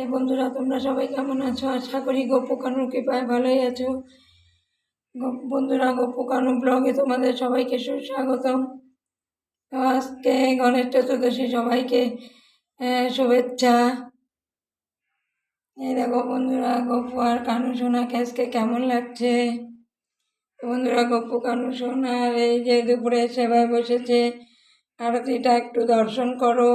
এই বন্ধুরা, তোমরা সবাই কেমন আছো? আশা করি গপ্পু কানুর কৃপায় ভালোই আছো। বন্ধুরা গপ্পু কানু ব্লগে তোমাদের সবাইকে সুস্বাগতম। আজকে গণেশ চতুর্দশী, সবাইকে শুভেচ্ছা। এই দেখো বন্ধুরা গপ্পু আর কানু সোনাকে আজকে কেমন লাগছে? বন্ধুরা গপ্পু কানু সোনার এই যে দুপুরে সেবায় বসেছে, আরতিটা একটু দর্শন করো।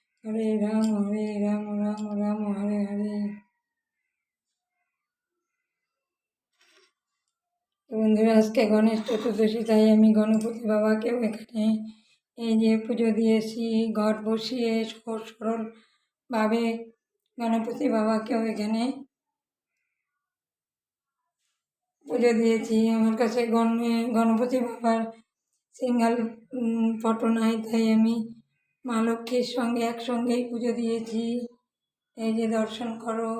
হরে রাম হরে রাম রাম রাম, হরে হরে। বন্ধুরা, আজকে গণেশ চতুর্দশী, তাই আমি গণপতি বাবাকেও এখানে এই যে পুজো দিয়েছি, ঘট বসিয়ে সহজ সরলভাবে গণপতি বাবাকেও এখানে পুজো দিয়েছি। আমার কাছে গণ, গণপতি বাবার সিঙ্গেল ফটো নাই, তাই আমি মা লক্ষ্মীর সঙ্গে একসঙ্গেই পুজো দিয়েছি। এই যে দর্শন করো।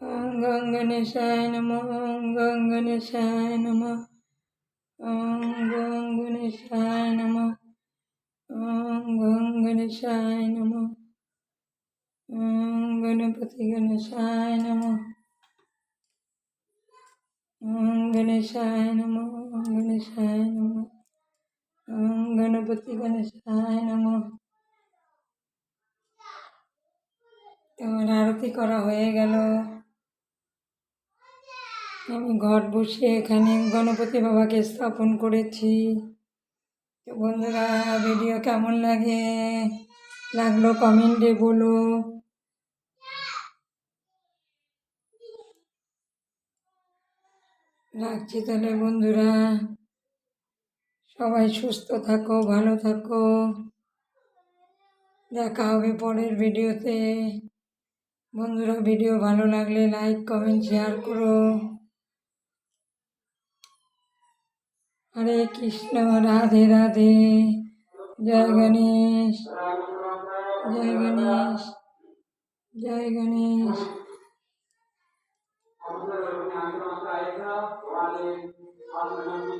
ওম গং গণেশায় নম, ওম গং গণেশায় নম, ওম গং গণেশায় নম। ওম গণেশায় নম ওম গণেশায় নম ওম গণপতি গণেশায় নম তোমার আরতি করা হয়ে গেল। আমি ঘট বসিয়ে এখানে গণপতি বাবাকে স্থাপন করেছি। তো বন্ধুরা ভিডিও কেমন লাগে? লাগল কমেন্টে বলো। রাখছি তাহলে বন্ধুরা। সবাই সুস্থ থাকো, ভালো থাকো। দেখা হবে পরের ভিডিওতে। বন্ধুরা, ভিডিও ভালো লাগলে লাইক, কমেন্ট, শেয়ার করো। হরে কৃষ্ণ, রাধে রাধে। জয় গণেশ। জয় গণেশ। জয় গণেশ। कंप्यूटर वर्ग में आगे बढ़ता आएगा वाले और मैडम जी